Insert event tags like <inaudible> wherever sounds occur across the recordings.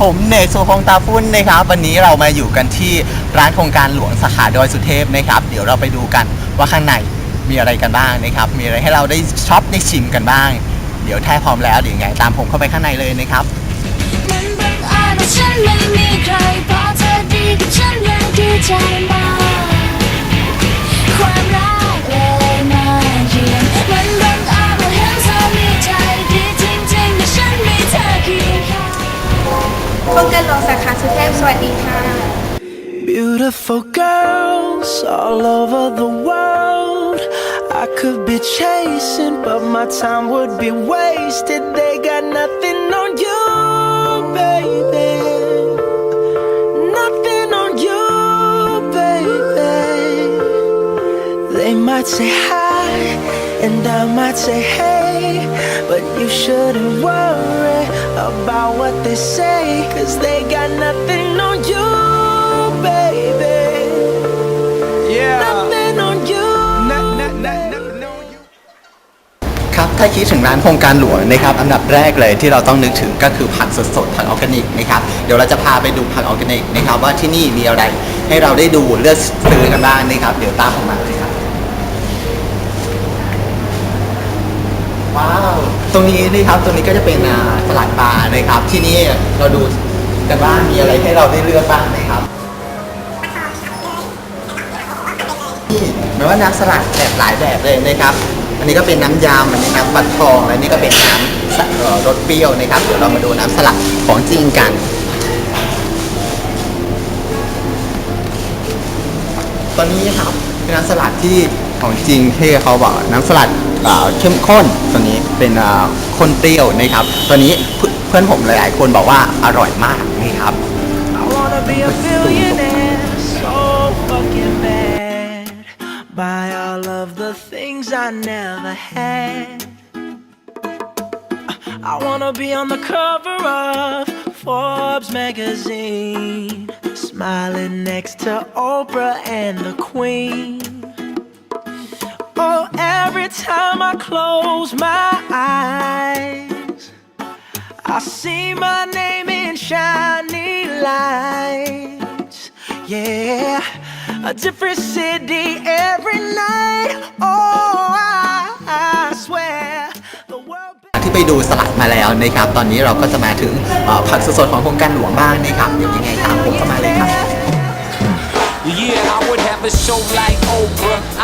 ผมเนกสุพงตาพุ่นนะครับ วันนี้เรามาอยู่กันที่ร้านโครงการหลวงสาขาดอยสุเทพนะครับ เดี๋ยวเราไปดูกันว่าข้างในมีอะไรกันบ้างนะครับ มีอะไรให้เราได้ช็อปได้ชิมกันบ้าง เดี๋ยวถ้าพร้อมแล้วเดี๋ยวยังไงตามผมเข้าไปข้างในเลยนะครับ มันบังอิญว่าฉันไม่มีใครเพราะเธอดีกับฉันยังดีใจมากความรัก โครงการหลวงสาขาสุเทพสวัสดีค่ะ Beautiful girls all over the world. I could be chasing, but my time would be wasted. They got nothing on you, baby. Nothing on you, baby. They might say hi, and I might say hey, But you shouldn't worry about what they say, cause they got nothing on you, baby. Yeah. Nothing on you. Nothing on you. ครับถ้าคิดถึงร้านโครงการหลวงนะครับอันดับแรกเลยที่เราต้องนึกถึงก็คือผักสดๆผักออร์แกนิกนะครับเดี๋ยวเราจะพาไปดูผักออร์แกนิกนะครับว่าที่นี่มีอะไรให้เราได้ดูเลือกซื้อกันบ้างนะครับ เดี๋ยวตามผมมาเลยครับว้าว ตรงนี้นี่ครับตรงนี้ก็จะเป็นอ่าตลาดปลานะครับ ที่นี่เราดูกันว่ามีอะไรให้เราได้เลือกบ้างนะครับนี่หมายว่าน้ำสลัดแบบหลายแบบเลยนะครับ อันนี้ก็เป็นน้ำยำอันนี้น้ำปัดทองและนี่ก็เป็นน้ำสะเอ่อรสเปรี้ยวนะครับ เดี๋ยวเรามาดูน้ำสลัดของจริงกัน ตอนนี้ครับเป็นน้ำสลัดที่ ของจริงที่เขาบอกน้ำสลัดเข้มข้นตัวนี้เป็นข้นเปรี้ยวนะครับตัวนี้เพื่อนผมหลายๆคนบอกว่าอร่อยมากนะครับส Smiling next to Oprah and the Queen Oh, every time I close my eyes. I see my name in shiny lights. Yeah, a different city every night. Oh, I, I swear the world. ที่ไปดูสลัดมาแล้วนะครับ ตอนนี้เราก็จะมาถึงเอ่อผักสดๆของโครงการหลวงบ้างนะครับเดี๋ยวยังไงตามผม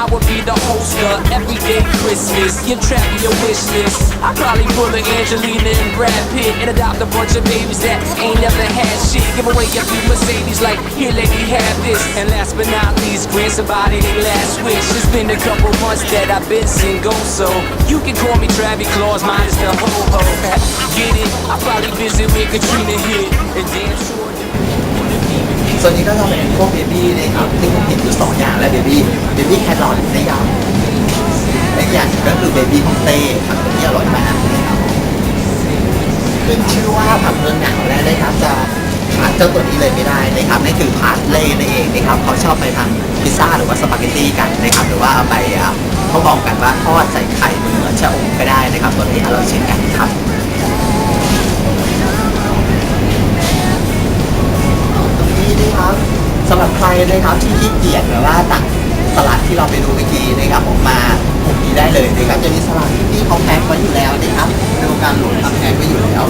I would be the host of Everyday Christmas. Give Travis your wish list. I'd probably pull a Angelina and Brad Pitt and adopt a bunch of babies that ain't never had shit. Give away a few Mercedes like, here, lady, have this. And last but not least, grant somebody their last wish. It's been a couple months that I've been single, so you can call me Travis Claus, minus the ho ho. <laughs> Get it? I probably visit with Katrina hit and dance. ส่วนนี้ก็จะเป็นพวกเบบี้นะครับที่ผมเห็นอยู่สองอย่างและเบบี้เบบี้แครอทนะครับและอีกอย่างหนึ่งก็คือเบบี้ของเต้ผักตัวนี้อร่อยมากนะครับขึ้นชื่อว่าผักเมืองหนาวและนะครับจะขาดเจ้าตัวนี้เลยไม่ได้นะครับนั่นคือพาสเล่นั่นเองนะครับเขาชอบไปทำพิซซ่าหรือว่าสปาเกตตี้กันนะครับหรือว่าเอาไปอะเขาบอกกันว่าทอดใส่ไข่เหมือนชะอมก็ได้นะครับตัวนี้อร่อยเช่นกันครับ รับใครนะครับที่ขี้เกียจหรือว่าตักสลัดที่เราไปดูเมื่อกี้นะครับออกมาผมนี้ได้เลยนะครับจะมีสลัดที่เขาแพ็คไว้อยู่แล้วนะครับในโรงการหลวงทำแพ็คไว้อยู่แล้ว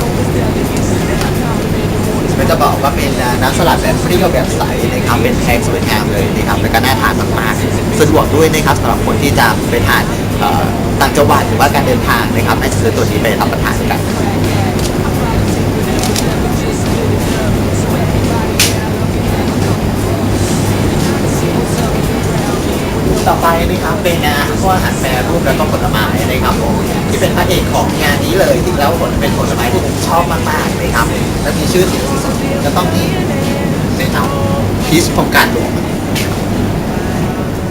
ก็จะบอกว่าเป็นน้ำสลัดแบบเปรี้ยวแบบใสนะครับเป็นแพ็คสวยงามเลยนะครับแล้วก็น่าทานมากๆสะดวกด้วยนะครับสำหรับคนที่จะไปทานต่างจังหวัดหรือว่าการเดินทางนะครับให้ซื้อตัวนี้ไปรับประทานกัน ต่อไปนะครับเป็นนะพวกอาหารแปรรูปแล้วก็ผลไม้นะครับผมที่เป็นพระเอกของงานนี้เลยที่แล้วผลเป็นผลไม้ที่ผมชอบมากๆนะครับและมีชื่อเสียงสุดจะต้องมีเป็นเอาพีชของการหลวง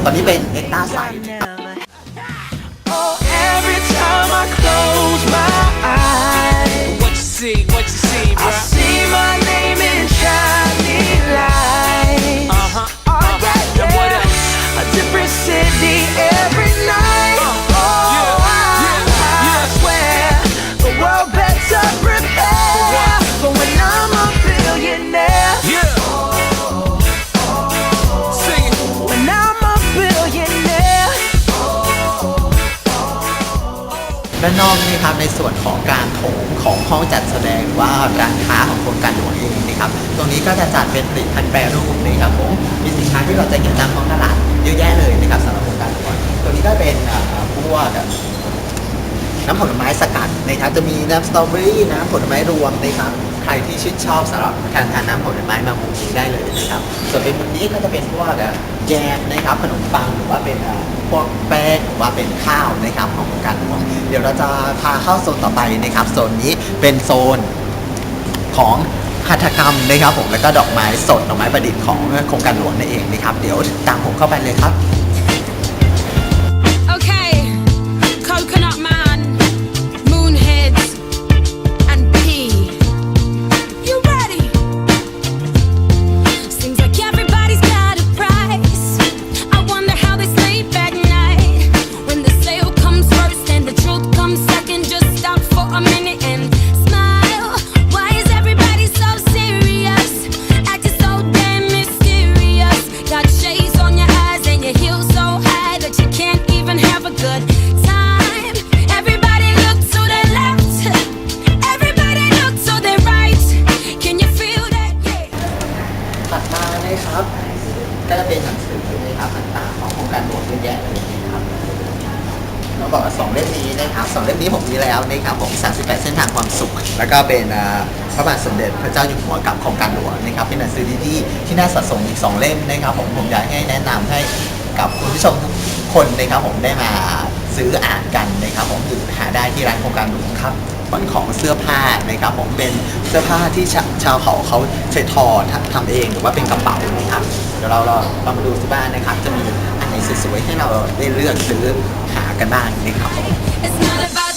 ตอนนี้เป็นเอ็กต้าไซ ด้านนอกนี่ครับในส่วนของการโถงของห้องจัดแสดงหรือว่าร้านค้าของโครงการหลวงเองนะครับตรงนี้ก็จะจัดเป็นผลิตภัณฑ์แปรรูปนะครับผมมีสินค้าที่เราจะเห็นตามท้องตลาดเยอะแยะเลยนะครับสำหรับโครงการหลวงตัวนี้ก็เป็นอ่าพวกน้ำผลไม้สกัดนะครับจะมีน้ำสตรอเบอรี่น้ำผลไม้รวมนะครับใครที่ชื่นชอบสำหรับการทานน้ำผลไม้มามุมนี้ได้เลยนะครับ ส่วนเป็นมุมนี้ก็จะเป็นพวกอะแยมนะครับขนมปังหรือว่าเป็น พวกแป้งหรือว่าเป็นข้าวนะครับของโครงการหลวเดี๋ยวเราจะพาเข้าโซนต่อไปนะครับโซนนี้เป็นโซนของหัตถกรรมนะครับผมแล้วก็ดอกไม้สดดอกไม้ประดิษฐ์ของโครงการหลวงนั่นเองนะครับเดี๋ยวตามผมเข้าไปเลยครับ Okay, Coconut Man, ต้องบอกว่าสองเล่มนี้นะครับสองเล่มนี้ผมมีแล้วนะครับผม38 เส้นทางความสุข แล้วก็เป็นพระบาทสมเด็จพระเจ้าอยู่หัวกับโครงการหลวงนะครับเป็นหนังสือดีๆที่น่าสะสมอีกสองเล่มนะครับผมผมอยากให้แนะนำให้กับคุณผู้ชมทุกคนนะครับผมได้มาซื้ออ่านกันนะครับผมหรือหาได้ที่ร้านโครงการหลวงครับส่วนของเสื้อผ้านะครับผมเป็นเสื้อผ้าที่ชาชาวเขาเขาใช้ทอททำเองหรือว่าเป็นกระเป๋านะครับเดี๋ยวเราเราเรามาดูที่บ้านนะครับ จะมีอันไหนสวยๆให้เราได้เลือกซื้อหา กันบ้างนะครับ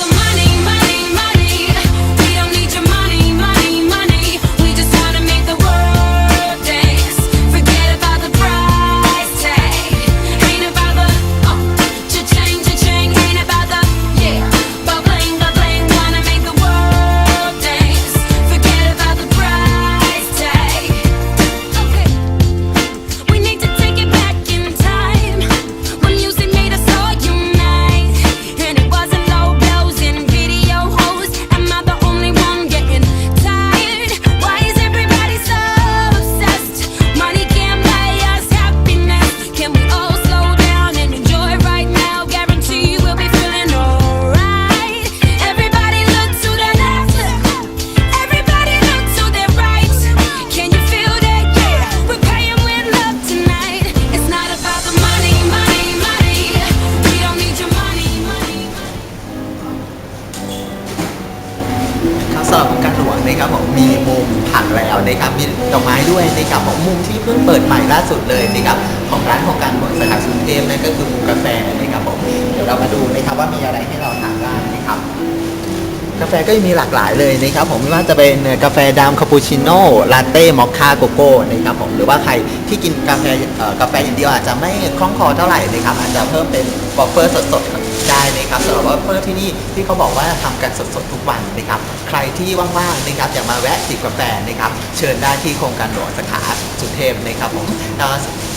แล้วนะครับมีดอกไม้ด้วยนะครับผมมุมที่เพิ่งเปิดใหม่ล่าสุดเลยนะครับของร้านโครงการหลวงสาขาสุนเทพนั่นก็คือมุมกาแฟนะครับผมเดี๋ยวเรามาดูนะครับว่ามีอะไรให้เราทานบ้างนะครับกาแฟก็มีหลากหลายเลยนะครับผมไม่ว่าจะเป็นกาแฟดำคาปูชิโน่ลาเต้มอคคาโกโก้นะครับผมหรือว่าใครที่กินกาแฟกาแฟอย่างเดียวอาจจะไม่คล่องคอเท่าไหร่นะครับอาจจะเพิ่มเป็นวอฟเฟอร์สดๆได้นะครับสำหรับ วอฟเพอร์ที่นี่ที่เขาบอกว่าทำกันสดๆทุกวันนะครับ ใครที่ว่างๆนะครับอยากมาแวะจิบกาแฟนะครับ เชิญได้ที่โครงการหลวงสาขาสุเทพนะครับผม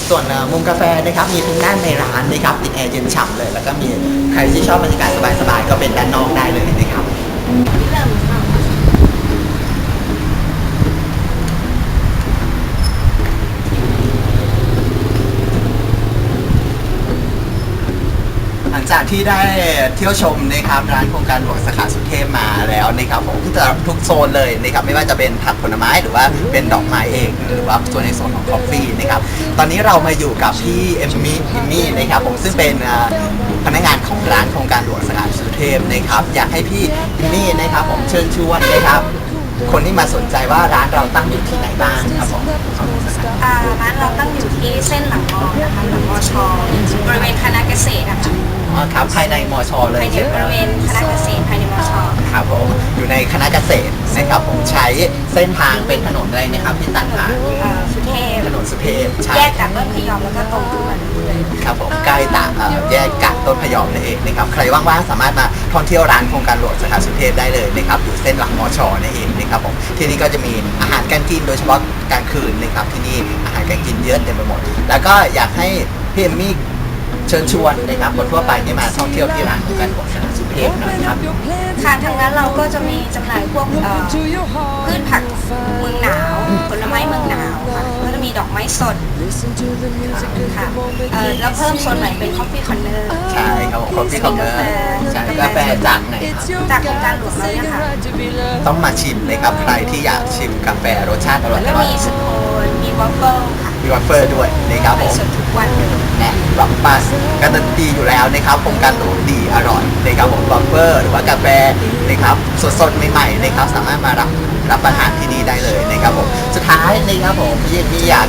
ส่วนมุมกาแฟนะครับมีทั้งด้านในร้านนะครับติดแอร์เย็นฉ่ำเลย แล้วก็มีใครที่ชอบบรรยากาศสบายๆก็เป็นด้านนอกได้เลยนะครับ หลัง จากที่ได้เที่ยวชมนะครับร้านโครงการหลวงสาขาสุเทพมาแล้วนะครับผมทุกโซนเลยนะครับไม่ว่าจะเป็นผักผลไม้หรือว่าเป็นดอกไม้เองหรือว่าส่วนในโซนของกาแฟนะครับตอนนี้เรามาอยู่กับพี่เอมมี่เอมมี่นะครับผมซึ่งเป็นพนักงานของร้านโครงการหลวงสาขาสุเทพนะครับอยากให้พี่เอมมี่นะครับผมเชิญชวนนะครับ คนที่มาสนใจว่าร้านเราตั้งอยู่ที่ไหนบ้างครับผมอ่าร้านเราตั้งอยู่ที่เส้นหลังมอนะคะหลังมอชอบริเวณคณะเกษตรนะคะอ๋อครับภายในมชเลยภายในใช่ไหมบริเวณคณะเกษตรภายในมอชอครับผมอยู่ในคณะเกษตรนะครับผมใช้เส้นทางเป็นถนนอะไรนะครับที่ตัดผ่านเอ่อสุเทพถนนสุเทพใช่แยกกับต้นพยอมแล้วก็ตรงขึ้นมาเรื่อยๆ ครับผมใกล้ตาเอ่อแยกกัด ต้นพยอมนั่นเองนะครับใครว่างๆสามารถมาท่องเที่ยวร้านโครงการหลวงสาขาสุเทพได้เลยนะครับอยู่เส้นหลังมอชอนั่นเองนะครับผมที่นี่ก็จะมีอาหารการกินโดยเฉพาะกลางคืนนะครับที่นี่อาหารการกินเยอะเต็มไปหมด แล้วก็อยากให้พี่เอมมี่เชิญชวนนะครับคนทั่วไปที่มาท่องเที่ยวที่ร้านโครงการหลวงสาขาสุเทเด็ดนะครับ ค่ะทางร้นเราก็จะมีจำหน่ายพวกเอ่อพืชผักเมืองหนาวผลไม้เมืองหนาว สดค่ะเอ่อแล้วเพิ่มโซนใหม่เป็น Coffee Corner ใช่ครับผมคอฟฟี่คอมเนอร์ใช่กาแฟจากไหนครับ จากโครงการหลวงเลยนะคะต้องมาชิมเลยครับ ใครที่อยากชิมกาแฟรสชาติอร่อยแล้วอร่อยมีสโคนมีวอฟเฟิลค่ะมีวัฟเฟอร์ด้วยนะครับไปผมสดทุกวันเลยและบัฟปัสการันตีอยู่แล้วนะครับโครงการหรูดีอร่อยนะครับผมบัฟเฟอร์หรือว่ากาแฟนะครับสดๆใหม่ๆนะครับสามารถมารับรับประทานที่นี่ได้เลยนะครับผมสุดท้ายนะครับผมพี่พี่อยาก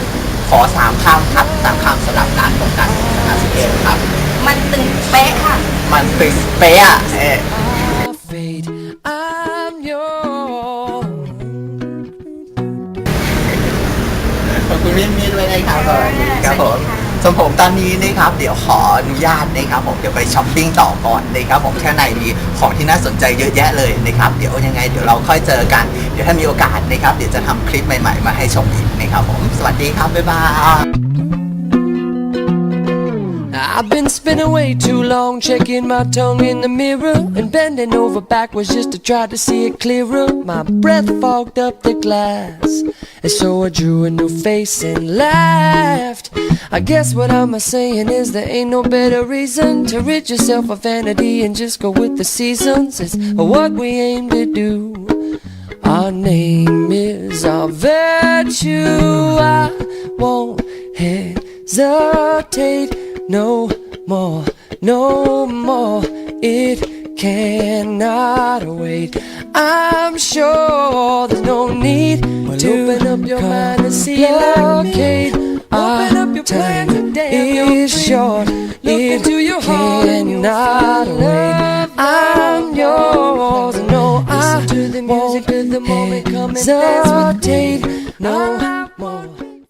ขอสามคำครับสามคำสำหรับร้านโครงการหรูสาขาสิบเอ็ดครับ มันตึงเป๊ะค่ะ มันตึงเป๊ะอะเอ๊ะ fate. I'm yours. ขอบคุณพี่มี่ด้วยนะครับสวัสดีครับผม ส่วนผมตอนนี้นะครับ เดี๋ยวขออนุญาตนะครับผมเดี๋ยวไปช้อปปิ้งต่อก่อนนะครับผมข้างในมีของที่น่าสนใจเยอะแยะเลยนะครับเดี๋ยวยังไงเดี๋ยวเราค่อยเจอกัน เดี๋ยวถ้ามีโอกาสนะครับ เดี๋ยวจะทำคลิปใหม่ ๆ มาให้ชมอีกนะครับผมสวัสดีครับบ๊ายบาย I've been spinning way too long, checking my tongue in the mirror and bending over backwards just to try to see it clearer. My breath fogged up the glass, and so I drew a new face and laughed. I guess what I'm saying is there ain't no better reason to rid yourself of vanity and just go with the seasons. It's what we aim to do. Our name is our virtue. I won't hesitate no more, no more. It cannot wait. I'm sure there's no need well, to open up your mind and see like me. Open up your plan today. Is your short. Look it into your heart and you'll wait. I'm yours. No, I to the music won't the moment come and dance with me. No more.